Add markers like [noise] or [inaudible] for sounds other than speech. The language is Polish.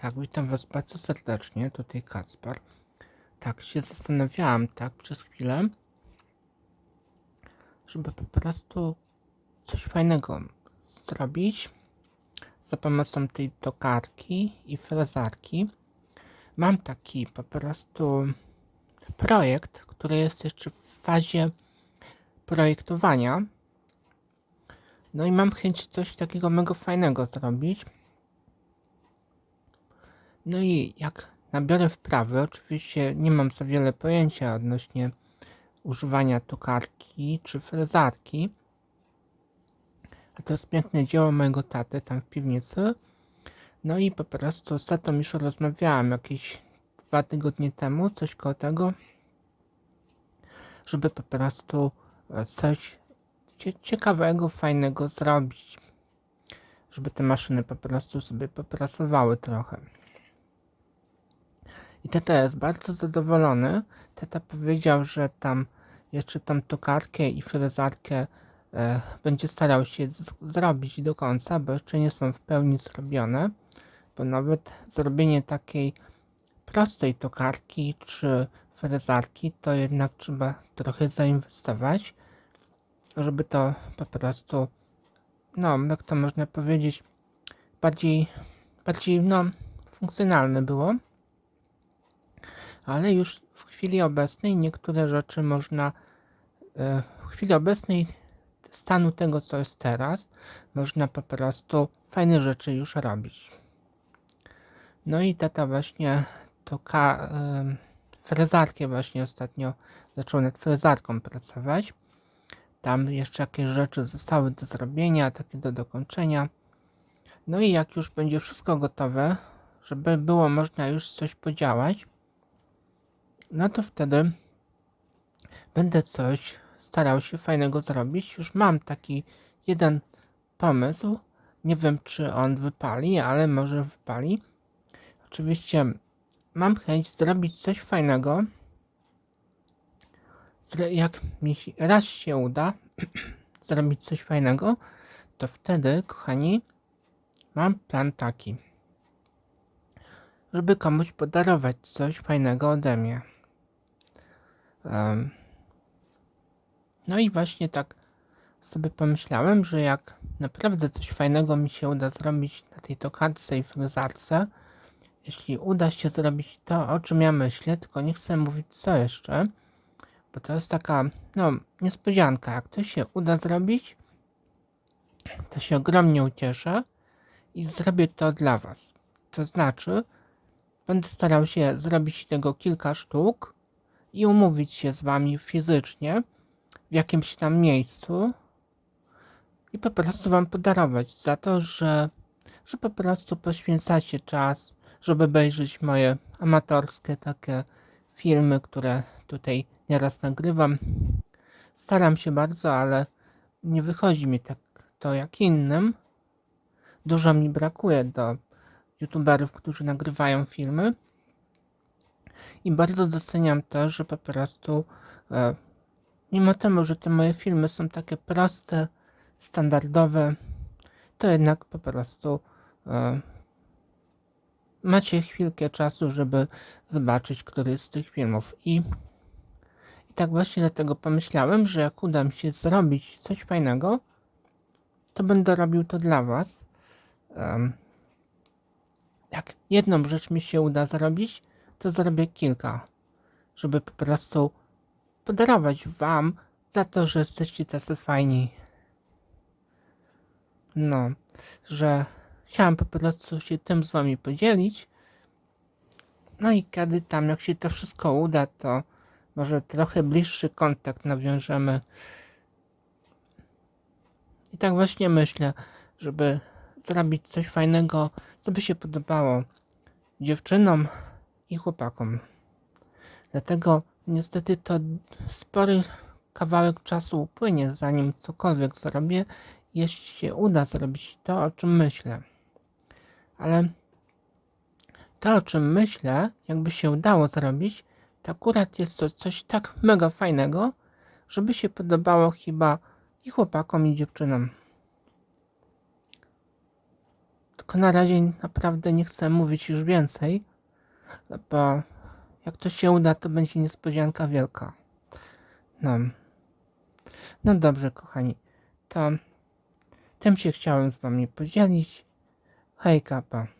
Tak, witam Was bardzo serdecznie. Tutaj Kacper. Tak, się zastanawiałam tak przez chwilę, żeby po prostu coś fajnego zrobić za pomocą tej tokarki i frezarki. Mam taki po prostu projekt, który jest jeszcze w fazie projektowania. No i mam chęć coś takiego mega fajnego zrobić. No i jak nabiorę wprawy, oczywiście nie mam za wiele pojęcia odnośnie używania tokarki czy frezarki. A to jest piękne dzieło mojego taty tam w piwnicy. No i po prostu z tatą już rozmawiałam jakieś dwa tygodnie temu, coś koło tego, żeby po prostu e, coś cie- ciekawego, fajnego zrobić. Żeby te maszyny po prostu sobie popracowały trochę. I tata jest bardzo zadowolony. Tata powiedział, że tam jeszcze tą tokarkę i frezarkę e, będzie starał się zrobić do końca, bo jeszcze nie są w pełni zrobione. Bo nawet zrobienie takiej prostej tokarki czy frezarki, to jednak trzeba trochę zainwestować, żeby to po prostu, no, jak to można powiedzieć, bardziej, bardziej, no, funkcjonalne było ale już w chwili obecnej niektóre rzeczy można, e, w chwili obecnej stanu tego, co jest teraz, można po prostu fajne rzeczy już robić. No i tata właśnie to ka- em, frezarkę właśnie ostatnio zaczął nad frezarką pracować. Tam jeszcze jakieś rzeczy zostały do zrobienia, takie do dokończenia. No i jak już będzie wszystko gotowe, żeby było można już coś podziałać, no to wtedy będę coś starał się fajnego zrobić. Już mam taki jeden pomysł. Nie wiem, czy on wypali, ale może wypali. Oczywiście mam chęć zrobić coś fajnego. Jak mi raz się uda [clears throat] zrobić coś fajnego, to wtedy, kochani, mam plan taki, żeby komuś podarować coś fajnego ode mnie. No i właśnie tak sobie pomyślałem, że jak naprawdę coś fajnego mi się uda zrobić na tej tokarce i frezarce, jeśli uda się zrobić to, o czym ja myślę, tylko nie chcę mówić co jeszcze, bo to jest taka, no, niespodzianka. Jak to się uda zrobić, to się ogromnie ucieszę i zrobię to dla Was. To znaczy, będę starał się zrobić tego kilka sztuk, i umówić się z wami fizycznie w jakimś tam miejscu i po prostu wam podarować za to, że, że po prostu poświęcacie czas, żeby obejrzeć moje amatorskie takie filmy, które tutaj nieraz nagrywam. Staram się bardzo, ale nie wychodzi mi tak to jak innym. Dużo mi brakuje do youtuberów, którzy nagrywają filmy. I bardzo doceniam to, że po prostu, e, mimo temu, że te moje filmy są takie proste, standardowe, to jednak po prostu e, macie chwilkę czasu, żeby zobaczyć któryś z tych filmów. I, I tak właśnie dlatego pomyślałem, że jak uda mi się zrobić coś fajnego, to będę robił to dla Was. Jak jedną rzecz mi się uda zrobić, to zrobię kilka, żeby po prostu podarować wam za to, że jesteście tacy fajni. No, że chciałem po prostu się tym z wami podzielić. No i kiedy tam, jak się to wszystko uda, to może trochę bliższy kontakt nawiążemy. I tak właśnie myślę, żeby zrobić coś fajnego, co by się podobało dziewczynom, i chłopakom. Dlatego niestety to spory kawałek czasu upłynie, zanim cokolwiek zrobię, jeśli się uda zrobić to, o czym myślę. Ale to, o czym myślę, jakby się udało zrobić, to akurat jest to coś tak mega fajnego, żeby się podobało chyba i chłopakom, i dziewczynom. Tylko na razie naprawdę nie chcę mówić już więcej, bo jak to się uda, to będzie niespodzianka wielka. No. No dobrze, kochani. To tym się chciałem z wami podzielić. Hejka, pa.